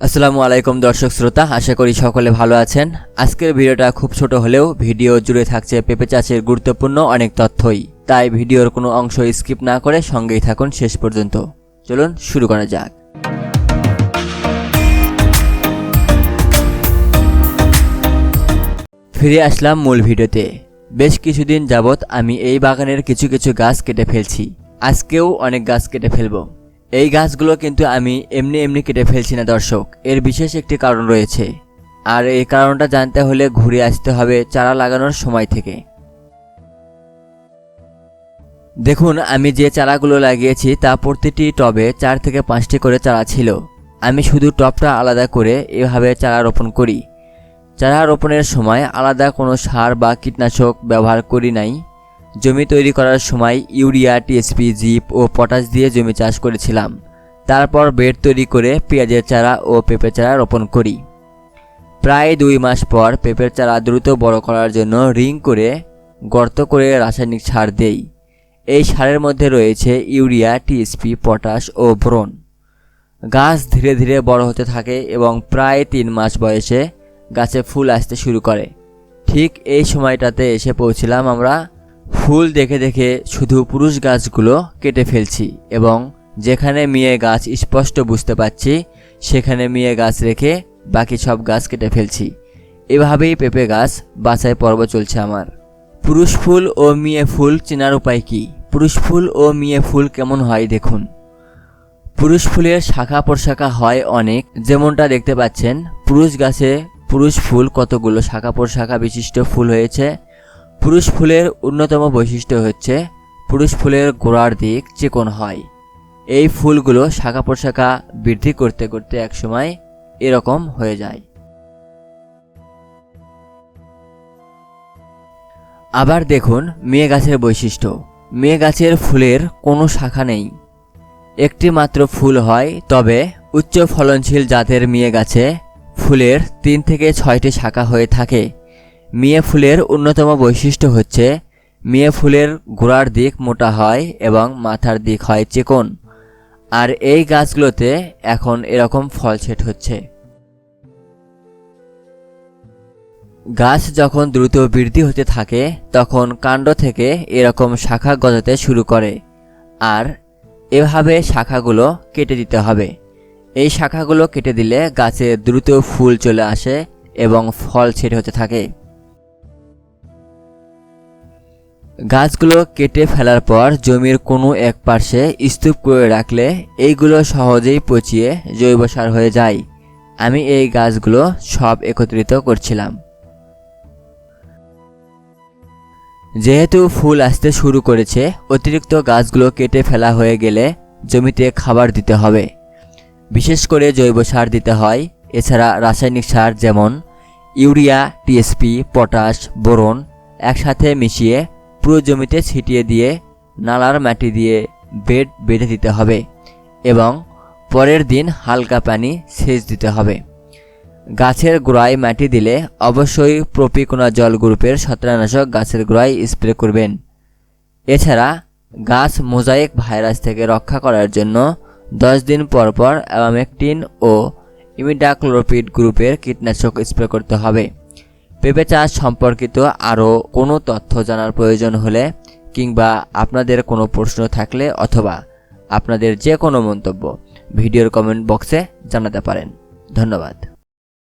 আসসালামু আলাইকুম দর্শক শ্রোতা, আশা করি সকলে ভালো আছেন। আজকের ভিডিওটা খুব ছোট হলেও ভিডিও জুড়ে থাকছে পেঁপে চাষের গুরুত্বপূর্ণ অনেক তথ্যই। তাই ভিডিওর কোনো অংশ স্কিপ না করে সঙ্গেই থাকুন শেষ পর্যন্ত। চলুন শুরু করা যাক। ফিরে আসলাম মূল ভিডিওতে। বেশ কিছুদিন যাবৎ আমি এই বাগানের কিছু কিছু গাছ কেটে ফেলছি। আজকেও অনেক গাছ কেটে ফেলব। এই গাছগুলো কিন্তু আমি এমনি এমনি কেটে ফেলছি না, দর্শক। এর বিশেষ একটি কারণ রয়েছে। আর এই কারণটা জানতে হলে ঘুরে আসতে হবে চারা লাগানোর সময় থেকে। দেখুন, আমি যে চারাগুলো লাগিয়েছি, তা প্রতিটি টবে চার থেকে পাঁচটি করে চারা ছিল। আমি শুধু টবটা আলাদা করে এভাবে চারা রোপণ করি। চারা রোপণের সময় আলাদা কোনো সার বা কীটনাশক ব্যবহার করি নাই। জমি তৈরি করার সময় ইউরিয়া, টিএসপি, জিপ ও পটাশ দিয়ে জমি চাষ করেছিলাম। তারপর বেড তৈরি করে পেঁয়াজের চারা ও পেঁপে চারা রোপণ করি। প্রায় দুই মাস পর পেঁপের চারা দ্রুত বড় করার জন্য রিং করে গর্ত করে রাসায়নিক সার দেই। এই সারের মধ্যে রয়েছে ইউরিয়া, টিএসপি, পটাশ ও ব্রোন। গাছ ধীরে ধীরে বড় হতে থাকে এবং প্রায় তিন মাস বয়সে গাছে ফুল আসতে শুরু করে। ঠিক এই সময়টাতে এসে পৌঁছলাম আমরা ফুল দেখে দেখে শুধু পুরুষ গাছগুলো কেটে ফেলছি এবং যেখানে মেয়ে গাছ স্পষ্ট বুঝতে পাচ্ছি সেখানে মেয়ে গাছ রেখে বাকি সব গাছ কেটে ফেলছি। এভাবেই পেঁপে গাছ বাছাই পর্ব চলছে আমার। পুরুষ ফুল ও মেয়ে ফুল চেনার উপায় কি? পুরুষ ফুল ও মেয়ে ফুল কেমন হয় দেখুন। পুরুষ ফুলের শাখা প্রশাখা হয় অনেক। যেমনটা দেখতে পাচ্ছেন, পুরুষ গাছে পুরুষ ফুল কতগুলো শাখা প্রশাখা বিশিষ্ট ফুল হয়েছে পুরুষ ফুলের অন্যতম বৈশিষ্ট্য হচ্ছে পুরুষ ফুলের গোড়ার দিক চিকন হয়। এই ফুলগুলো শাখা প্রশাখা বৃদ্ধি করতে করতে একসময় এরকম হয়ে যায়। আবার দেখুন মেয়ে গাছের বৈশিষ্ট্য। মেয়ে গাছের ফুলের কোনো শাখা নেই। একটি মাত্র ফুল হয়, তবে উচ্চ ফলনশীল জাতের মেয়ে গাছে ফুলের তিন থেকে ছয়টি শাখা হয়ে থাকে। মেয়ে ফুলের অন্যতম বৈশিষ্ট্য হচ্ছে, মেয়ে ফুলের গোড়ার দিক মোটা হয় এবং মাথার দিক হয় চিকন। আর এই গাছগুলোতে এখন এরকম ফল সেট হচ্ছে। গাছ যখন দ্রুত বৃদ্ধি হতে থাকে, তখন কাণ্ড থেকে এরকম শাখা গজাতে শুরু করে। আর এভাবে শাখাগুলো কেটে দিতে হবে। এই শাখাগুলো কেটে দিলে গাছে দ্রুত ফুল চলে আসে এবং ফল ছেড়ে হতে থাকে। গাছগুলো কেটে ফেলার পর জমির কোনো এক পার্শ্বে স্তূপ করে রাখলে এইগুলো সহজেই পচিয়ে জৈব সার হয়ে যায়। আমি এই গাছগুলো সব একত্রিত করছিলাম। যেহেতু ফুল আসতে শুরু করেছে, অতিরিক্ত গাছগুলো কেটে ফেলা হয়ে গেলে জমিতে খাবার দিতে হবে। বিশেষ করে জৈব সার দিতে হয়। এছাড়া রাসায়নিক সার যেমন ইউরিয়া, টিএসপি, পটাশ, বোরন একসাথে মিশিয়ে পুরো জমিতে ছিটিয়ে দিয়ে, নালার মাটি দিয়ে বেড বেঁধে দিতে হবে এবং পরের দিন হালকা পানি সেচ দিতে হবে। গাছের গোড়ায় মাটি দিলে অবশ্যই প্রপিকোনা জল গ্রুপের ছত্রাকনাশক গাছের গোড়ায় স্প্রে করবেন। এছাড়া গাছ মোজাইক ভাইরাস থেকে রক্ষা করার জন্য দশ দিন পর পর ও ইমিডাক্লোরোপিড গ্রুপের কীটনাশক স্প্রে করতে হবে। পেঁপে চাষ সম্পর্কিত আরও কোনো তথ্য জানার প্রয়োজন হলে কিংবা আপনাদের কোনো প্রশ্ন থাকলে অথবা আপনাদের যে কোনো মন্তব্য ভিডিওর কমেন্ট বক্সে জানাতে পারেন। ধন্যবাদ।